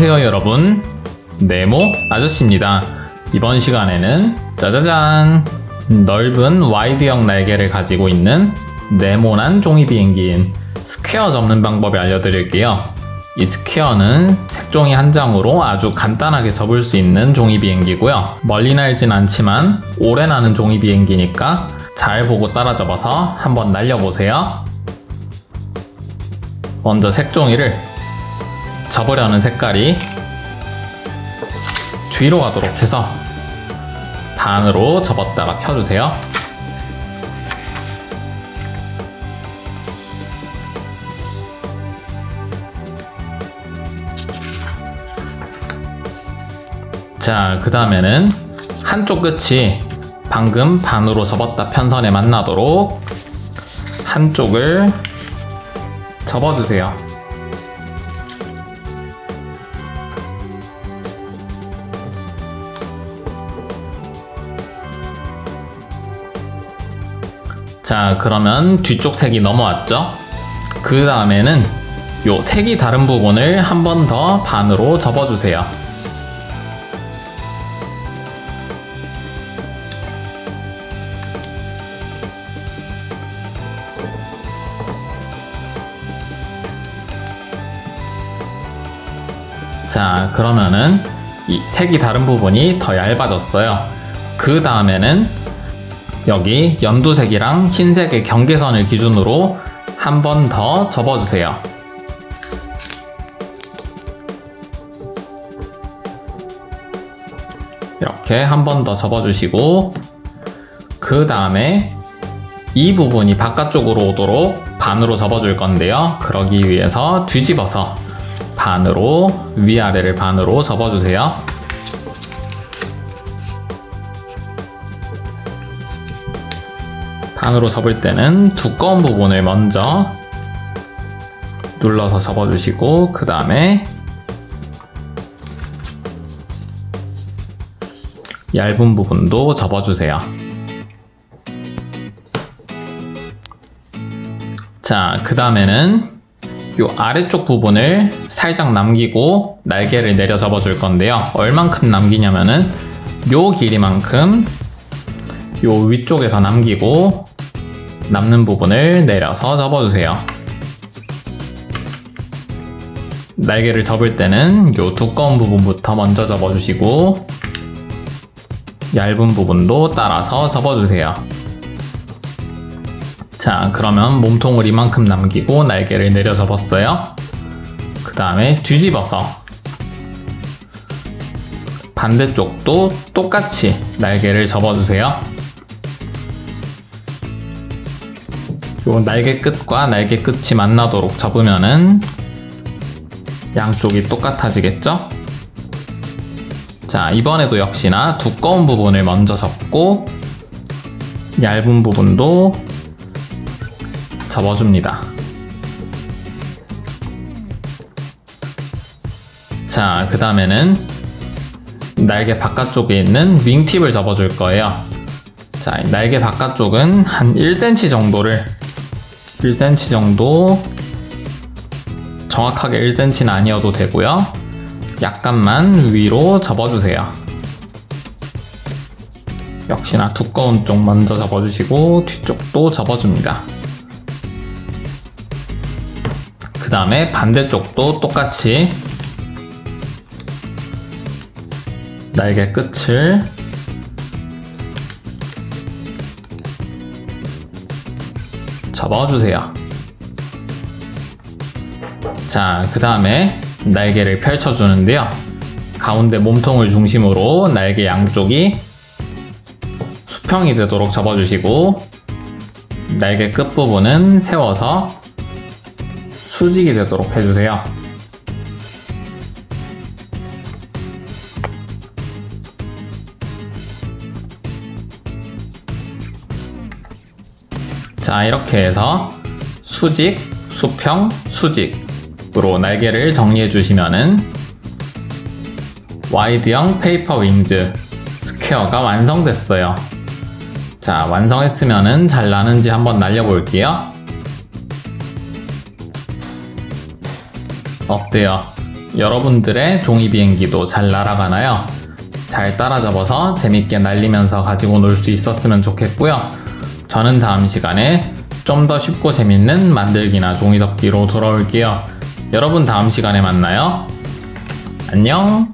안녕하세요 여러분. 네모 아저씨입니다. 이번 시간에는 짜자잔. 넓은 와이드형 날개를 가지고 있는 네모난 종이 비행기인 스퀘어 접는 방법을 알려드릴게요. 이 스퀘어는 색종이 한 장으로 아주 간단하게 접을 수 있는 종이 비행기고요. 멀리 날진 않지만 오래 나는 종이 비행기니까 잘 보고 따라 접어서 한번 날려보세요. 먼저 색종이를 접으려는 색깔이 뒤로 가도록 해서 반으로 접었다가 펴주세요. 자, 그 다음에는 한쪽 끝이 방금 반으로 접었다 편선에 만나도록 한쪽을 접어주세요. 자, 그러면 뒤쪽 색이 넘어왔죠? 그 다음에는 요 색이 다른 부분을 한 번 더 반으로 접어주세요. 자, 그러면은 이 색이 다른 부분이 더 얇아졌어요. 그 다음에는 여기 연두색이랑 흰색의 경계선을 기준으로 한 번 더 접어주세요. 이렇게 한 번 더 접어주시고 그 다음에 이 부분이 바깥쪽으로 오도록 반으로 접어줄 건데요. 그러기 위해서 뒤집어서 반으로 위아래를 반으로 접어주세요. 반으로 접을 때는 두꺼운 부분을 먼저 눌러서 접어주시고 그 다음에 얇은 부분도 접어주세요. 자, 그 다음에는 이 아래쪽 부분을 살짝 남기고 날개를 내려 접어줄 건데요. 얼만큼 남기냐면은 요 길이만큼 요 위쪽에서 남기고 남는 부분을 내려서 접어주세요. 날개를 접을 때는 요 두꺼운 부분부터 먼저 접어주시고 얇은 부분도 따라서 접어주세요. 자, 그러면 몸통을 이만큼 남기고 날개를 내려 접었어요. 그 다음에 뒤집어서 반대쪽도 똑같이 날개를 접어주세요. 요 날개 끝과 날개 끝이 만나도록 접으면은 양쪽이 똑같아지겠죠? 자, 이번에도 역시나 두꺼운 부분을 먼저 접고 얇은 부분도 접어줍니다. 자, 그 다음에는 날개 바깥쪽에 있는 윙팁을 접어줄 거예요. 자, 날개 바깥쪽은 한 1cm 정도를 1cm 정도 정확하게 1cm는 아니어도 되고요. 약간만 위로 접어주세요. 역시나 두꺼운 쪽 먼저 접어주시고 뒤쪽도 접어줍니다. 그 다음에 반대쪽도 똑같이 날개 끝을 접어주세요. 자, 그 다음에 날개를 펼쳐주는데요. 가운데 몸통을 중심으로 날개 양쪽이 수평이 되도록 접어주시고 날개 끝부분은 세워서 수직이 되도록 해주세요. 자, 이렇게 해서 수직, 수평, 수직으로 날개를 정리해 주시면은 와이드형 페이퍼 윙즈 스퀘어가 완성됐어요. 자, 완성했으면은 잘 나는지 한번 날려볼게요. 어때요? 여러분들의 종이 비행기도 잘 날아가나요? 잘 따라잡아서 재밌게 날리면서 가지고 놀 수 있었으면 좋겠고요. 저는 다음 시간에 좀 더 쉽고 재밌는 만들기나 종이 접기로 돌아올게요. 여러분 다음 시간에 만나요. 안녕!